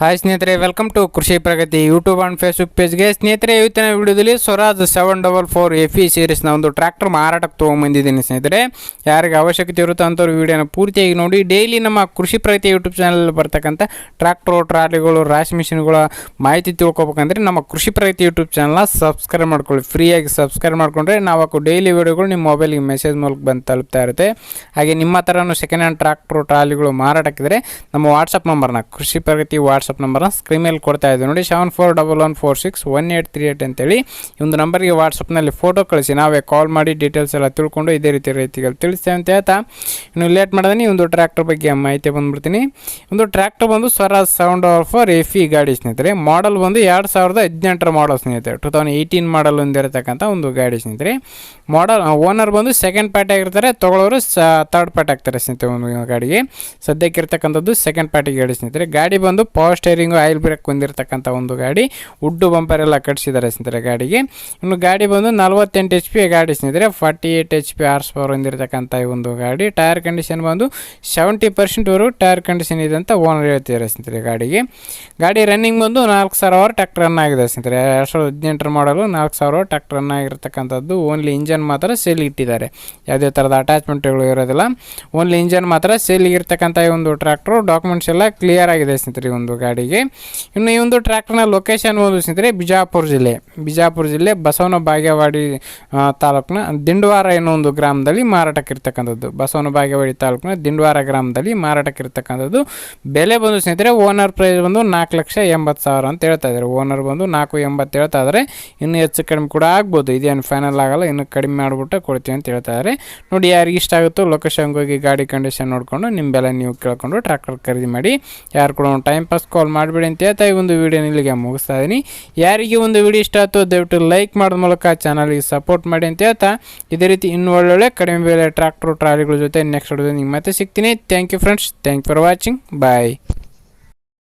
Hi ಸ್ನೇಹಿತರೆ welcome to Krishi Pragati YouTube and Facebook ಪೇಜ್ಗೆ ಸ್ನೇಹಿತರೆ, ಇವತ್ತಿನ ವಿಡಿಯೋದಲ್ಲಿ Swaraj seven double four F E ಸೀರೀಸ್ನ ಒಂದು ಟ್ರ್ಯಾಕ್ಟರ್ ಮಾರಾಟಕ್ಕೆ ತೊಗೊಂಬಂದಿದ್ದೀನಿ ಸ್ನೇಹಿತರೆ. ಯಾರಿಗೆ ಅವಶ್ಯಕತೆ ಇರುತ್ತೋ ಅಂಥವ್ರು ವಿಡಿಯೋನ ಪೂರ್ತಿಯಾಗಿ ನೋಡಿ. ಡೈಲಿ ನಮ್ಮ ಕೃಷಿ ಪ್ರಗತಿ ಯೂಟ್ಯೂಬ್ ಚಾನಲಲ್ಲಿ ಬರ್ತಕ್ಕಂಥ ಟ್ರ್ಯಾಕ್ಟ್ರು ಟ್ರಾಲಿಗಳು, ರಾಶಿ ಮಿಷಿನ್ಗಳ ಮಾಹಿತಿ ತಿಳ್ಕೊಬೇಕಂದ್ರೆ ನಮ್ಮ ಕೃಷಿ ಪ್ರಗತಿ ಯೂಟ್ಯೂಬ್ ಚಾನಲ್ನ ಸಬ್ಸ್ಕ್ರೈಬ್ ಮಾಡ್ಕೊಳ್ಳಿ. ಫ್ರೀಯಾಗಿ ಸಬ್ಸ್ಕ್ರೈಬ್ ಮಾಡ್ಕೊಂಡ್ರೆ ನಾವು ಡೈಲಿ ವಿಡಿಯೋಗಳು ನಿಮ್ಮ ಮೊಬೈಲಿಗೆ ಮೆಸೇಜ್ ಮೂಲಕ ಬಂದು ತಲುಪ್ತಾ ಇರುತ್ತೆ. ಹಾಗೆ ನಿಮ್ಮ ಥರನೂ ಸೆಕೆಂಡ್ ಹ್ಯಾಂಡ್ ಟ್ರ್ಯಾಕ್ಟ್ರು ಟ್ರಾಲಿಗಳು ಮಾರಾಟಕ್ಕಿದ್ರೆ ನಮ್ಮ ವಾಟ್ಸಪ್ ನಂಬರ್ನ ಕೃಷಿ ಪ್ರಗತಿ ವಾಟ್ಸಪ್ ನಂಬರ್ನ ಸ್ಕ್ರೀನ್ ಮೇಲೆ ಕೊಡ್ತಾ ಇದ್ದೀವಿ. ನೋಡಿ seven four double one four six one eight three eight ಅಂತೇಳಿ ಈ ಒಂದು ನಂಬರ್ಗೆ ವಾಟ್ಸಪ್ನಲ್ಲಿ ಫೋಟೋ ಕಳಿಸಿ. ನಾವೇ ಕಾಲ್ ಮಾಡಿ ಡೀಟೇಲ್ಸ್ ಎಲ್ಲ ತಿಳ್ಕೊಂಡು ಇದೇ ರೀತಿ ರೈತಿಗಳು ತಿಳಿಸ್ತೇವೆ ಅಂತ ಹೇಳ್ತಾ. ಇನ್ನು ಲೇಟ್ ಮಾಡಿದ್ರೆ ಒಂದು ಟ್ರ್ಯಾಕ್ಟರ್ ಬಗ್ಗೆ ಮಾಹಿತಿ ಬಂದ್ಬಿಡ್ತೀನಿ. ಒಂದು ಟ್ರ್ಯಾಕ್ಟರ್ ಬಂದು ಸ್ವರಾಜ್ ಸೌಂಡ್ ಎಫ್ ಇ ಗಾಡಿ ಸ್ನೇಹಿತರೆ. ಮಾಡಲ್ ಬಂದು ಎರಡು ಸಾವಿರದ ಹದಿನೆಂಟರ ಮಾಡಲ್ ಸ್ನೇಹಿತರೆ. ಟೂ ತೌಸಂಡ್ ಏಯ್ಟೀನ್ ಮಾಡಲ್ ಒಂದಿರತಕ್ಕಂಥ ಒಂದು ಗಾಡಿ ಸ್ನೇಹಿತರೆ. ಮಾಡಲ್ ಓನರ್ ಬಂದು ಸೆಕೆಂಡ್ ಪಾರ್ಟಿ ಆಗಿರ್ತಾರೆ. ತಗೊಳ್ಳೋರು ಸ ತರ್ಡ್ ಪಾರ್ಟಿ ಆಗ್ತಾರೆ ಸ್ನೇಹಿತರೆ ಒಂದು ಗಾಡಿಗೆ. ಸದ್ಯಕ್ಕೆ ಇರ್ತಕ್ಕಂಥದ್ದು ಸೆಕೆಂಡ್ ಪಾರ್ಟಿ ಗಾಡಿ ಸ್ನೇಹಿತರೆ. ಗಾಡಿ ಬಂದು ಪವರ್ ಸ್ಟೇರಿಂಗು ಆಯಿಲ್ ಬ್ರೇಕ್ ಹೊಂದಿರತಕ್ಕಂಥ ಒಂದು ಗಾಡಿ. ಉಡ್ಡು ಬಂಪರ್ ಎಲ್ಲ ಕಟ್ಸಿದ್ದಾರೆ ಸ್ನೇಹಿತರೆ ಗಾಡಿಗೆ. ಇನ್ನು ಗಾಡಿ ಬಂದು ನಲ್ವತ್ತೆಂಟು ಎಚ್ ಪಿ ಗಾಡಿ ಸ್ನೇಹಿತರೆ. Forty eight H P horsepower ಹೊಂದಿರತಕ್ಕಂಥ ಈ ಒಂದು ಗಾಡಿ. ಟೈರ್ ಕಂಡೀಷನ್ ಬಂದು ಸೆವೆಂಟಿ ಪರ್ಸೆಂಟ್ವರೆಗೂ ಟೈರ್ ಕಂಡೀಷನ್ ಇದೆ ಅಂತ ಓನರ್ ಹೇಳ್ತಿದ್ದಾರೆ ಸ್ನೇಹಿತರೆ ಗಾಡಿಗೆ. ಗಾಡಿ ರನ್ನಿಂಗ್ ಬಂದು ನಾಲ್ಕು ಸಾವಿರ ಅವರ್ ಟ್ಯಾಕ್ಟರ್ ರನ್ ಆಗಿದೆ ಸ್ನೇಹಿತರೆ. ಎರಡು ಸಾವಿರದ ಹದಿನೆಂಟರ ಮಾಡಲು ನಾಲ್ಕು ಸಾವಿರ ಟ್ಯಾಕ್ಟರ್ ರನ್ ಆಗಿರ್ತಕ್ಕಂಥದ್ದು. ಓನ್ಲಿ ಇಂಜನ್ ಮಾತ್ರ ಸೇಲ್ ಇಟ್ಟಿದ್ದಾರೆ. ಯಾವುದೇ ಥರದ ಅಟ್ಯಾಚ್ಮೆಂಟ್ಗಳು ಇರೋದಿಲ್ಲ. ಓನ್ಲಿ ಇಂಜನ್ ಮಾತ್ರ ಸೇಲ್ ಇರ್ತಕ್ಕಂಥ ಈ ಒಂದು ಟ್ರ್ಯಾಕ್ಟ್ರು ಡಾಕ್ಯುಮೆಂಟ್ಸ್ ಎಲ್ಲ ಕ್ಲಿಯರ್ ಆಗಿದೆ ಸ್ನೇಹಿತರೆ ಈ ಒಂದು ಗಾಡಿಗೆ. ಇನ್ನು ಈ ಒಂದು ಟ್ರ್ಯಾಕ್ಟರ್ನ ಲೊಕೇಶನ್ ಒಂದು ಸ್ನೇಹಿತರೆ ಬಿಜಾಪುರ ಜಿಲ್ಲೆ. ಬಿಜಾಪುರ ಜಿಲ್ಲೆ ಬಸವನ ಆ, ತಾಲೂಕಿನ ದಿಂಡವಾರ ಎನ್ನುವ ಒಂದು ಗ್ರಾಮದಲ್ಲಿ ಮಾರಾಟಕ್ಕಿರ್ತಕ್ಕಂಥದ್ದು. ಬಸವನ ಬಾಗೇವಾಡಿ ತಾಲೂಕಿನ ದಿಂಡವಾರ ಗ್ರಾಮದಲ್ಲಿ ಮಾರಾಟಕ್ಕಿರ್ತಕ್ಕಂಥದ್ದು. ಬೆಲೆ ಬಂದು ಸ್ನೇಹಿತರೆ ಓನರ್ ಪ್ರೈಸ್ ಬಂದು ನಾಲ್ಕು ಲಕ್ಷ ಎಂಬತ್ತು ಸಾವಿರ ಅಂತ ಹೇಳ್ತಾ ಇದ್ದಾರೆ. ಓನರ್ ಬಂದು ನಾಲ್ಕು ಎಂಬತ್ತು ಹೇಳ್ತಾ ಇದ್ದಾರೆ. ಇನ್ನು ಹೆಚ್ಚು ಕಡಿಮೆ ಕೂಡ ಆಗ್ಬೋದು. ಇದೇನು ಫೈನಲ್ ಆಗಲ್ಲ ಇನ್ನು ಕಡಿಮೆ ಮಾಡಿಬಿಟ್ಟು ಕೊಡ್ತೀವಿ ಅಂತ ಹೇಳ್ತಾ ಇದ್ದಾರೆ. ನೋಡಿ ಯಾರಿಗೆ ಇಷ್ಟ ಆಗುತ್ತೋ ಲೊಕೇಶನ್ಗೆ ಹೋಗಿ ಗಾಡಿ ಕಂಡೀಷನ್ ನೋಡಿಕೊಂಡು ನಿಮ್ಮ ಬೆಲೆ ನೀವು ಕೇಳ್ಕೊಂಡು ಟ್ರ್ಯಾಕ್ಟರ್ ಖರೀದಿ ಮಾಡಿ ಯಾರು ಕೂಡ ಟೈಮ್ ಪಾಸ್ ಕಾಲ್ ಮಾಡಿಬಿಡಿ ಅಂತ ಹೇಳ್ತಾ ಈ ಒಂದು ವಿಡಿಯೋ ಇಲ್ಲಿಗೆ ಮುಗಿಸ್ತಾ ಇದ್ದೀನಿ ಯಾರಿಗೆ ಒಂದು ವಿಡಿಯೋ ಇಷ್ಟ ಆಯ್ತು ದಯವಿಟ್ಟು ಲೈಕ್ ಮಾಡೋದ ಮೂಲಕ ಚಾನಲ್ಗೆ ಸಪೋರ್ಟ್ ಮಾಡಿ ಅಂತ ಹೇಳ್ತಾ. ಇದೇ ರೀತಿ ಇನ್ನು ಒಳ್ಳೊಳ್ಳೆ ಕಡಿಮೆ ಬೆಲೆ ಟ್ರ್ಯಾಕ್ಟರ್ ಟ್ರಾಲಿಗಳ ಜೊತೆ ನೆಕ್ಸ್ಟ್ ವಿಡಿಯೋ ನಿಮ್ಮ ಮತ್ತೆ ಸಿಗ್ತೀನಿ. Thank you friends thank for watching bye